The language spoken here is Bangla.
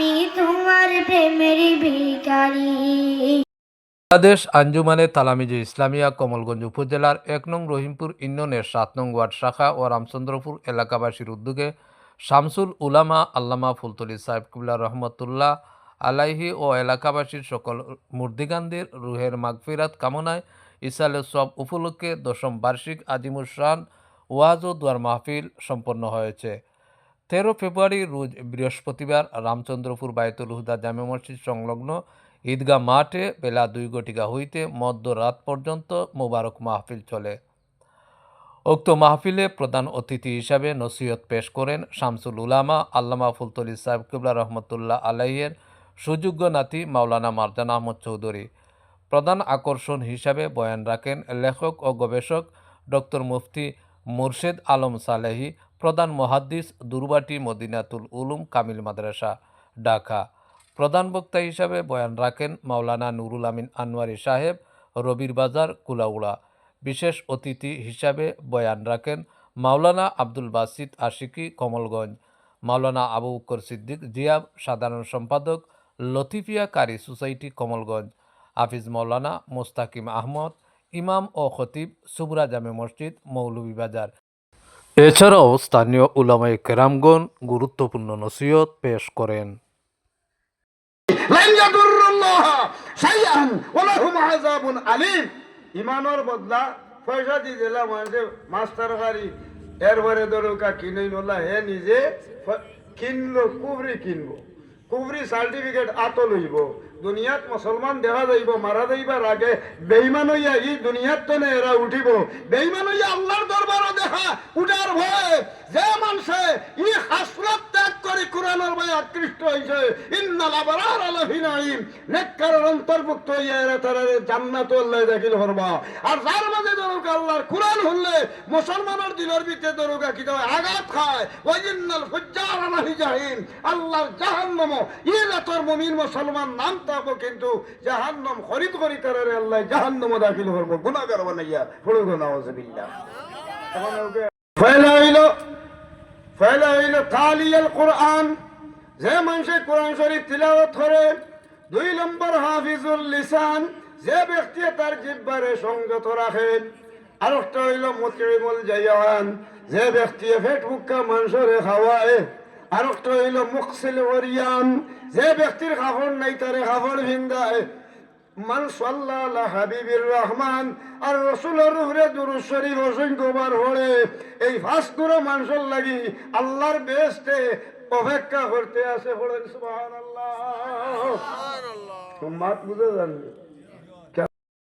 আমি তোমার প্রেমের ভিখারি। বাংলাদেশ আঞ্জুমানে তালামিজে ইসলামিয়া কমলগঞ্জ উপজেলার এক নং রহিমপুর ইউনিয়নের সাত নং ওয়ার্ড শাখা ও রামচন্দ্রপুর এলাকাবাসীর উদ্যোগে শামসুল উলামা আল্লামা ফুলতলি সাহেব কুবলা রহমতুল্লাহ আলাইহি ও এলাকাবাসীর সকল মুর্দিগান্ধীর রুহের মাগফিরাত কামনায় ইসালের সব উপলক্ষে দশম বার্ষিক আজিমুসান ওয়াজ ও দুয়ার মাহফিল সম্পন্ন হয়েছে। তেরো ফেব্রুয়ারি রোজ বৃহস্পতিবার রামচন্দ্রপুর বায়তুল হুদা জামে মসজিদ সংলগ্ন ঈদগাহ মাঠে বেলা দুই ঘটিকা হইতে মধ্যরাত পর্যন্ত মোবারক মাহফিল চলে। উক্ত মাহফিলে প্রধান অতিথি হিসাবে নসিহত পেশ করেন শামসুল উলামা, আল্লামা ফুলতলি সাহেব কিবলা রহমতুল্লাহ আলাইয়ের সুযোগ্য নাতি মাওলানা মারজান আহমদ চৌধুরী। প্রধান আকর্ষণ হিসাবে বয়ান রাখেন লেখক ও গবেষক ডক্টর মুফতি মুর্শেদ আলম সালেহি প্রধান মহাদ্দিস দুর্বাটি মদিনাতুল উলুম কামিল মাদ্রাসা, ঢাকা। প্রধান বক্তা হিসাবে বয়ান রাখেন মাওলানা নুরুল আমিন আনোয়ারি সাহেব, রবির বাজার, কুলাউড়া। বিশেষ অতিথি হিসাবে বয়ান রাখেন মাওলানা আব্দুল বাসিদ আশিকি, কমলগঞ্জ। মাওলানা আবু বকর সিদ্দিক জিয়াব, সাধারণ সম্পাদক, লতিফিয়া কারি সোসাইটি, কমলগঞ্জ। হাফিজ মৌলানা মোস্তাকিম আহমদ, ইমাম ও খতিব, সুবরা জামে মসজিদ, মৌলভীবাজার। এছাড়াও স্থানীয় উলামায়ে কেরামগণ গুরুত্বপূর্ণ নসিহত পেশ করেন। বদলা পয়সা দি দিলাম মাস্টার গাড়ি। কিনে নলা হে নিজে কিনলো, কুবরি কিনবো। কুবরি সার্টিফিকেট আত লইব দুনিয়াত মুসলমান দেখা যাইব, মারা যাইবার আগে বেইমান হইয়া ই দুনিয়াত তো এরা উঠিব। বেইমান হইয়া আল্লাহর উঠার ভয়ে যে মানুষে ই হাসরত ত্যাগ করে কোরআনের ভয়ে আকৃষ্ট হইছে ইন্নাল আবরার নেককারের অন্তর্ভুক্ত হইয়া এরা জান্নাত আল্লাহ দেখিল আর যার মাঝে আল্লাহর কোরআন হলে মুসলমানের দিলের ভিতরে কি আঘাত খায় ওই ইন্নাল ফুজ্জার আলাফি জাহিম আল্লাহর জাহান্নাম ইলা তোর মুমিন মুসলমান নাম তাবো কিন্তু জাহান্নাম খরিদ করি তারে আল্লাহ জাহান্নাম দাখিল হরবো গুনাহগার বানাইয়া নাউজুবিল্লাহ। এখন ওকে ফয়লা হইল ফয়লা হইল তালিয়াল কোরআন। যে মানুষে কোরআন শরীফ তিলাওয়াত করে, দুই নম্বর হাফিজুল লিসান, যে ব্যক্তি তার জিব্বারে সংযত রাখে। আর একটা হইল মুতিমুল জায়ান যে ব্যক্তি ফেট মুক্কা মানুষরে খাওয়ায়। আর একটা হইল মুকসিল ওরিয়ান, যে ব্যক্তির কাপড় নাই তারে কাপড় ভিন্দায়। মান সাল্লাহ হাবিবির রহমান আর রসুলের উপরে দুরুদ শরীফ অসংখ্যবার হলে এই ফাঁস করে মানুষের লাগি আল্লাহর বেস্টে অপেক্ষা করতে আছে বলেন সুবহানাল্লাহ। মাত বুঝে জানবে?